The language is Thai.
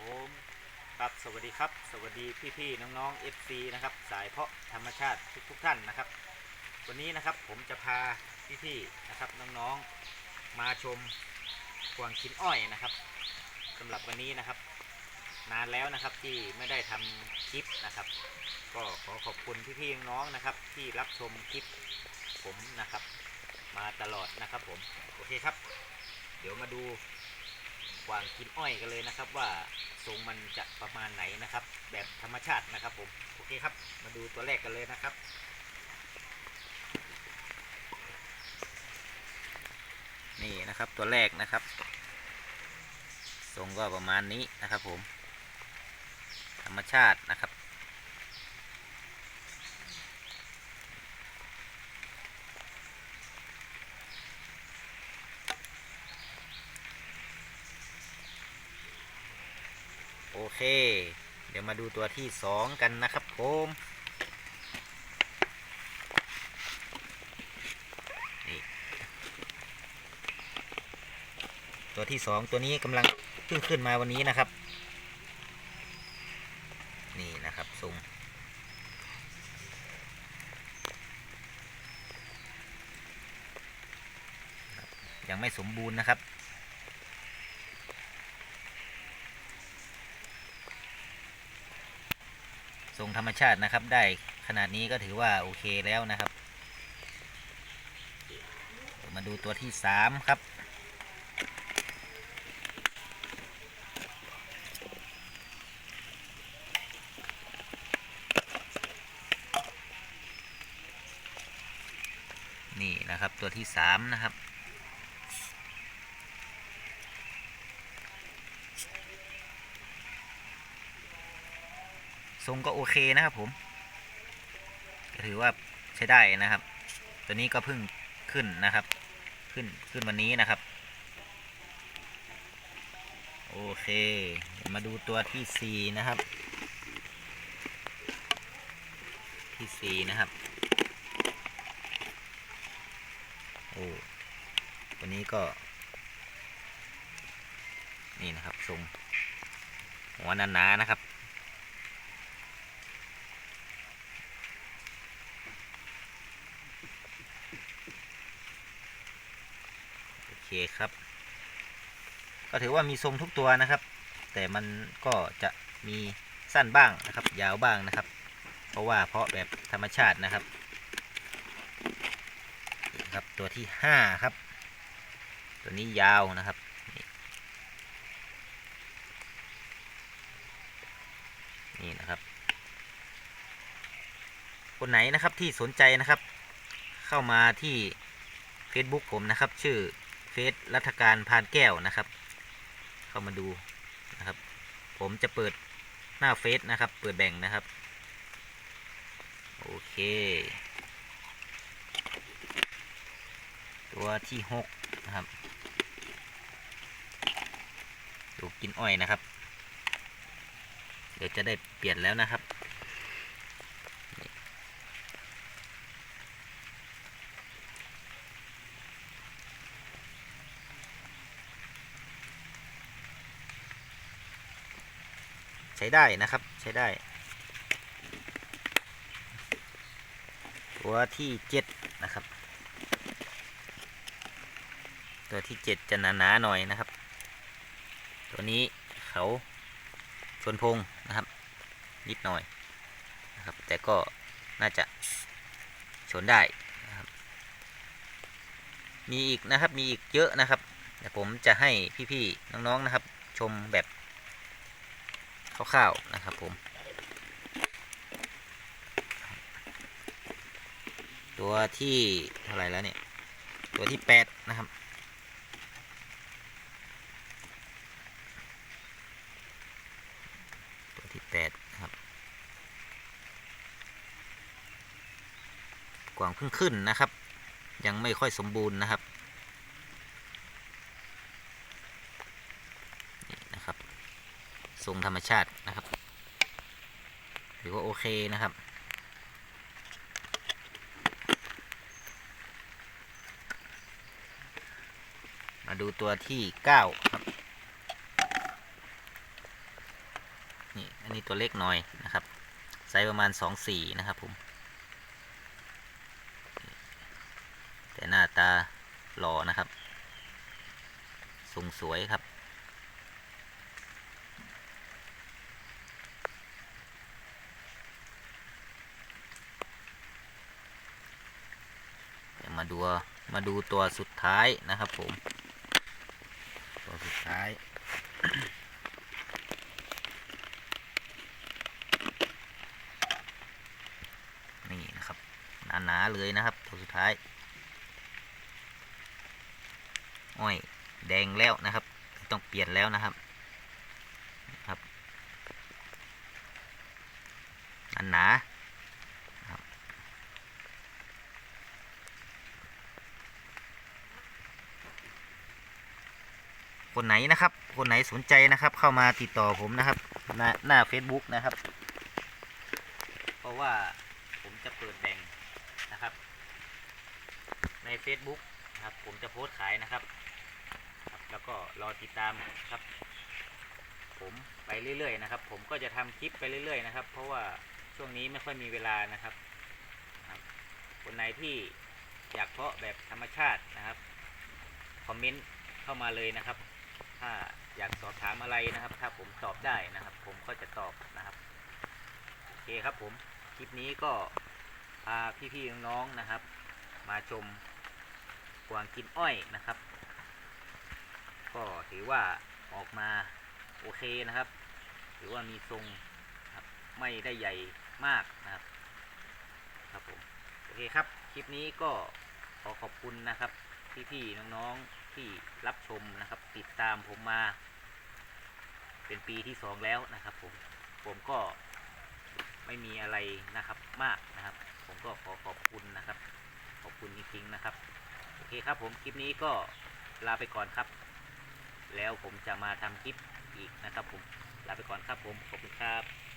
ผมครับสวัสดีครับ สวัสดีพี่ๆน้องๆ FC นะครับ สายเพาะธรรมชาติทุกๆท่านนะครับ วันนี้นะครับผมจะพาพี่ๆนะครับน้องๆมาชมกวางชิ้นอ้อยนะครับสำหรับวันนี้นะครับ นานแล้วนะครับที่ไม่ได้ทำคลิปนะครับ ก็ขอขอบคุณพี่ๆน้องๆนะครับ ที่รับชมคลิปผมนะครับ มาตลอดนะครับผมโอเคครับ เดี๋ยวมาดู วางกินอ้อยกันเลยนะครับ ว่าทรงมันจะประมาณไหนนะครับ แบบธรรมชาตินะครับผมโอเคครับ มาดูตัวแรกกันเลยนะครับนี่นะครับตัวแรกนะครับ ทรงก็ประมาณนี้นะครับผม ธรรมชาตินะครับ เค เดี๋ยวมาดูตัวที่สองกันนะครับผมนี่ตัวที่สองตัวนี้กำลังเพิ่งขึ้นมาวันนี้นะครับ นี่นะครับทรงยังไม่สมบูรณ์นะครับ ทรง ธรรมชาตินะครับ ได้ขนาดนี้ก็ถือว่าโอเคแล้วนะครับ มาดูตัวที่สามครับนี่นะครับตัวที่สามนะครับ ทรงก็โอเคนะครับผมถือว่าใช้ได้นะครับ ตัวนี้ก็เพิ่งขึ้นนะครับ ขึ้นขึ้นวันนี้นะครับ โอเค มาดูตัวที่สี่นะครับ ที่สี่นะครับ โอ้ตัวนี้ก็ นี่นะครับทรงหัวหนาๆนะครับ ครับ ก็ถือว่ามีทรงทุกตัวนะครับ แต่มันก็จะมีสั้นบ้างนะครับ ยาวบ้างนะครับ เพราะว่าเพาะแบบธรรมชาตินะครับครับตัวที่ห้าครับ ตัวนี้ยาวนะครับนี่นี่นะครับ คนไหนนะครับที่สนใจนะครับ เข้ามาที่ Facebook ผมนะครับ ชื่อ เฟซรัฐการพานแก้วนะครับ เข้ามาดูนะครับ ผมจะเปิดหน้าเฟซนะครับ เปิดแบ่งนะครับ โอเค ตัวที่หกนะครับดูกินอ้อยนะครับ เดี๋ยวจะได้เปลี่ยนแล้วนะครับ ใช้ได้นะครับใช้ได้ ตัวที่เจ็ดนะครับ ตัวที่เจ็ดจะหนาๆหน่อยนะครับ ตัวนี้เขาชนพงนะครับ นิดหน่อยนะครับ แต่ก็น่าจะชนได้นะครับ มีอีกนะครับมีอีกเยอะนะครับเดี๋ยวผมจะให้พี่ๆน้องๆนะครับ ชมแบบ คร่าวๆนะครับผม ตัวที่เท่าไหร่แล้วเนี่ย ตัวที่แปดนะครับตัวที่แปดนะครับกวางเพิ่งขึ้นนะครับ ยังไม่ค่อยสมบูรณ์นะครับ นี่นะครับ ทรง ธรรมชาตินะครับถือว่าโอเคนะครับ มาดูตัวที่เก้าครับ นี่ อันนี้ตัวเล็กหน่อยนะครับ ไซส์ประมาณสองสี่นะครับผม แต่หน้าตาหล่อนะครับ ทรงสวยครับ วมาดูตัวสุดท้ายนะครับผม ตัวสุดท้าย นี่นะครับหนาๆเลยนะครับ ตัวสุดท้าย อ้อยแดงแล้วนะครับ ต้องเปลี่ยนแล้วนะครับครับอันหนา คนไหนนะครับ คนไหนสนใจนะครับ เข้ามาติดต่อผมนะครับ หน้าหน้า Facebook นะครับ เพราะว่าผมจะเปิดแบ่งนะครับ ใน Facebook นะครับ ผมจะโพสต์ขายนะครับ แล้วก็รอติดตามครับ ผมไปเรื่อยๆนะครับ ผมก็จะทำคลิปไปเรื่อยๆนะครับ เพราะว่าช่วงนี้ไม่ค่อยมีเวลานะครับ คนไหนที่อยากเพาะแบบธรรมชาตินะครับ คอมเมนต์เข้ามาเลยนะครับ ถ้าอยากสอบถามอะไรนะครับ ถ้าผมตอบได้นะครับ ผมก็จะตอบนะครับโอเคครับผมคลิปนี้ก็พาพี่ๆน้องๆนะครับ มาชมกวางกินอ้อยนะครับ ก็ถือว่าออกมาโอเคนะครับถือว่ามีทรงครับไม่ได้ใหญ่มากนะครับ ครับผมโอเคครับคลิปนี้ก็ขอขอบคุณนะครับพี่ๆน้องๆ ที่รับชมนะครับ ติดตามผมมา เป็นปีที่สองแล้วนะครับ ผมผมก็ไม่มีอะไรนะครับมากนะครับ ผมก็ขอขอบคุณนะครับ ขอบคุณจริงๆนะครับ โอเคครับผมคลิปนี้ก็ลาไปก่อนครับ แล้วผมจะมาทำคลิปอีกนะครับ ผมลาไปก่อนครับผมขอบคุณครับ